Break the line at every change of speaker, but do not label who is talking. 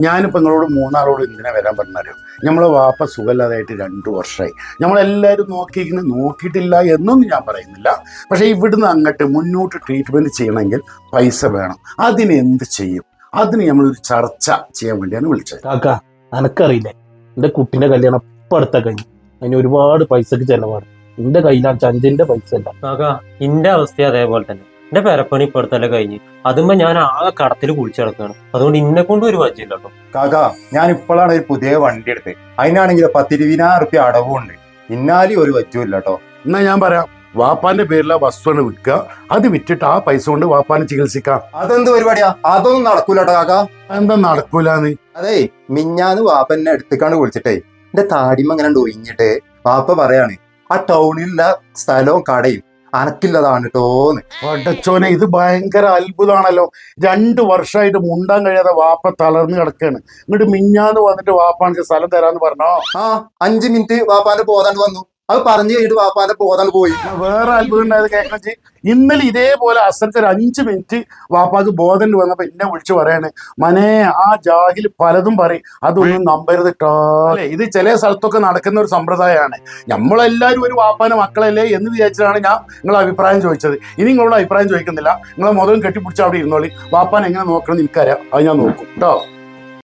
ഞാനിപ്പോൾ നിങ്ങളോട് മൂന്നാളോട് എന്തിനാ വരാൻ പറഞ്ഞാലും? നമ്മളെ വാപ്പ സുഖമില്ലാതായിട്ട് രണ്ട് വർഷമായി നമ്മളെല്ലാവരും നോക്കിയിരിക്കുന്നത് നോക്കിയിട്ടില്ല എന്നൊന്നും ഞാൻ പറയുന്നില്ല. പക്ഷേ ഇവിടുന്ന് അങ്ങോട്ട് മുന്നോട്ട് ട്രീറ്റ്മെന്റ് ചെയ്യണമെങ്കിൽ പൈസ വേണം. അതിന് എന്ത് ചെയ്യും? അതിന് നമ്മളൊരു ചർച്ച ചെയ്യാൻ വേണ്ടിയാണ് വിളിച്ചത്.
കാക്ക അനക്കറിയില്ലേ? എന്റെ കുട്ടീന്റെ കല്യാണം ഇപ്പം അടുത്ത കഴിഞ്ഞു. അതിന് ഒരുപാട് പൈസക്ക് ചിലവാണ്. എന്റെ കയ്യിലാണ് ചഞ്ചിന്റെ പൈസ അല്ല
കാക്ക എന്റെ അവസ്ഥ അതേപോലെ തന്നെ. എന്റെ പെരപ്പണി ഇപ്പടുത്തല്ല കഴിഞ്ഞ്. അതുമ്പോ ഞാൻ ആകെ കടത്തിൽ കുളിച്ചു കിടക്കുകയാണ് അതുകൊണ്ട് ഇന്നെ കൊണ്ട് ഒരു വജ്ജില്ല കേട്ടോ.
കാക്ക ഞാൻ ഇപ്പോഴാണ് ഒരു പുതിയ വണ്ടി എടുത്തത് അതിനാണെങ്കിൽ പത്തിരുപതിനായിരം റുപ്യ അടവുണ്ട് ഇന്നാലും ഒരു വച്ചുമില്ല കേട്ടോ.
എന്നാ ഞാൻ പറയാം. വാപ്പാന്റെ പേരിൽ ആ വസ്തുവാണ് വിൽക്കുക. അത് വിറ്റിട്ട് ആ പൈസ കൊണ്ട് വാപ്പാനെ ചികിത്സിക്കാം.
അതെന്ത് പരിപാടിയാ? അതൊന്നും നടക്കൂല കേട്ടോ കാക്ക
എന്താ നടക്കൂലാന്ന്?
അതേ മിഞ്ഞാന്ന് വാപ്പ എന്നെ എടുത്തേക്കാണ് വിളിച്ചിട്ടേ. എന്റെ താടിമ ഇങ്ങനെ ഒഴിഞ്ഞിട്ട് വാപ്പ പറയാണ് ആ ടൗണിലുള്ള സ്ഥലവും കടയും അനക്കില്ലതാണ് കേട്ടോന്ന്
പടച്ചോനെ ഇത് ഭയങ്കര അത്ഭുതമാണല്ലോ രണ്ട് വർഷമായിട്ട് മുണ്ടാൻ കഴിയാതെ വാപ്പ തളർന്ന് കിടക്കാണ്. എന്നിട്ട് മിഞ്ഞാന്ന് വന്നിട്ട് വാപ്പാണെങ്കിൽ സ്ഥലം തരാന്ന് പറഞ്ഞോ?
ആ അഞ്ചു മിനിറ്റ് വാപ്പാന്റെ പോകാണ്ട് വന്നു. അത് പറഞ്ഞു കഴിഞ്ഞിട്ട് വാപ്പാന്റെ പോതാണ്ട് പോയി.
വേറെ അത്ഭുതം ഉണ്ടായത് കേൾക്കണം ചെയ് ഇന്നലെ ഇതേപോലെ അസരത്ത് ഒരു അഞ്ച് മിനിറ്റ് വാപ്പാക്ക് ബോധം വന്നപ്പോ എന്നെ വിളിച്ചു പറയാണ് മനെ ആ ജാഹിൽ പലതും പറയും. അതൊന്നും നമ്പരുത് കേട്ടോ ഇത് ചില സ്ഥലത്തൊക്കെ നടക്കുന്ന ഒരു സമ്പ്രദായമാണ്. നമ്മളെല്ലാരും ഒരു വാപ്പാന്റെ മക്കളല്ലേ എന്ന് വിചാരിച്ചിട്ടാണ് ഞാൻ നിങ്ങളെ അഭിപ്രായം ചോദിച്ചത്. ഇനി നിങ്ങളോട് അഭിപ്രായം ചോദിക്കുന്നില്ല. നിങ്ങളെ മുതലും കെട്ടിപ്പിടിച്ച് അവിടെ ഇരുന്നോളി. വാപ്പാൻ എങ്ങനെ നോക്കണം എനിക്കറിയാം. അത് ഞാൻ നോക്കും. കേട്ടോ